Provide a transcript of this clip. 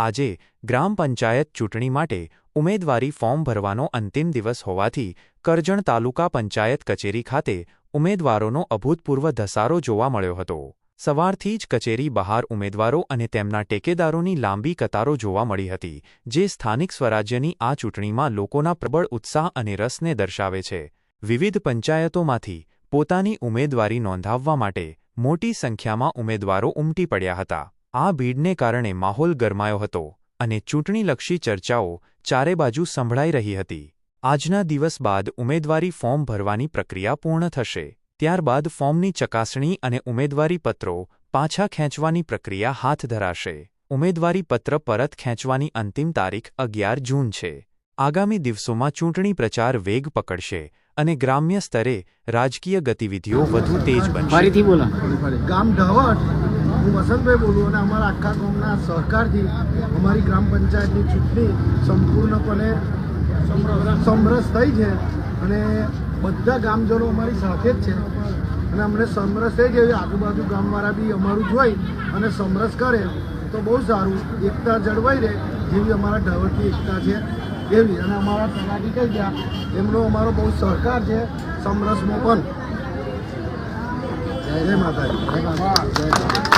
આજે ગ્રામ પંચાયત ચૂંટણી માટે ઉમેદવારી ફોર્મ ભરવાનો અંતિમ દિવસ હોવાથી કરજણ તાલુકા પંચાયત કચેરી ખાતે ઉમેદવારોનો અભૂતપૂર્વ ધસારો જોવા મળ્યો હતો. સવારથી જ કચેરી બહાર ઉમેદવારો અને તેમના ટેકેદારોની લાંબી કતારો જોવા મળી હતી, જે સ્થાનિક સ્વરાજ્યની આ ચૂંટણીમાં લોકોના પ્રબળ ઉત્સાહ અને રસને દર્શાવે છે. વિવિધ પંચાયતોમાંથી પોતાની ઉમેદવારી નોંધાવવા માટે મોટી સંખ્યામાં ઉમેદવારો ઉમટી પડ્યા હતા. આ ભીડને કારણે માહોલ ગરમાયો હતો અને ચૂંટણીલક્ષી ચર્ચાઓ ચારે બાજુ સંભળાઈ રહી હતી. આજના દિવસ બાદ ઉમેદવારી ફોર્મ ભરવાની પ્રક્રિયા પૂર્ણ થશે. ત્યારબાદ ફોર્મની ચકાસણી અને ઉમેદવારી પત્રો પાછા ખેંચવાની પ્રક્રિયા હાથ ધરાશે. ઉમેદવારી પત્ર પરત ખેંચવાની અંતિમ તારીખ અગિયાર જૂન છે. આગામી દિવસોમાં ચૂંટણી પ્રચાર વેગ પકડશે અને ગ્રામ્ય સ્તરે રાજકીય ગતિવિધિઓ વધુ તેજ બનશે. હું વસંતભાઈ બોલું અને અમારા આખા ગામના સહકારથી અમારી ગ્રામ પંચાયતની ચૂંટણી સંપૂર્ણપણે સમરસ થઈ છે અને બધા ગામજનો અમારી સાથે જ છે. અને અમને સમરસ થઈ એવી આજુબાજુ ગામવાળા બી અમારું જોઈ અને સમરસ કરે તો બહુ સારું. એકતા જળવાઈ રહે જેવી અમારા ઢાવટની એકતા છે એવી. અને અમારા તલાટી કહી ગયા. એમનો અમારો બહુ સહકાર છે સમરસમાં પણ. જય માતાજી.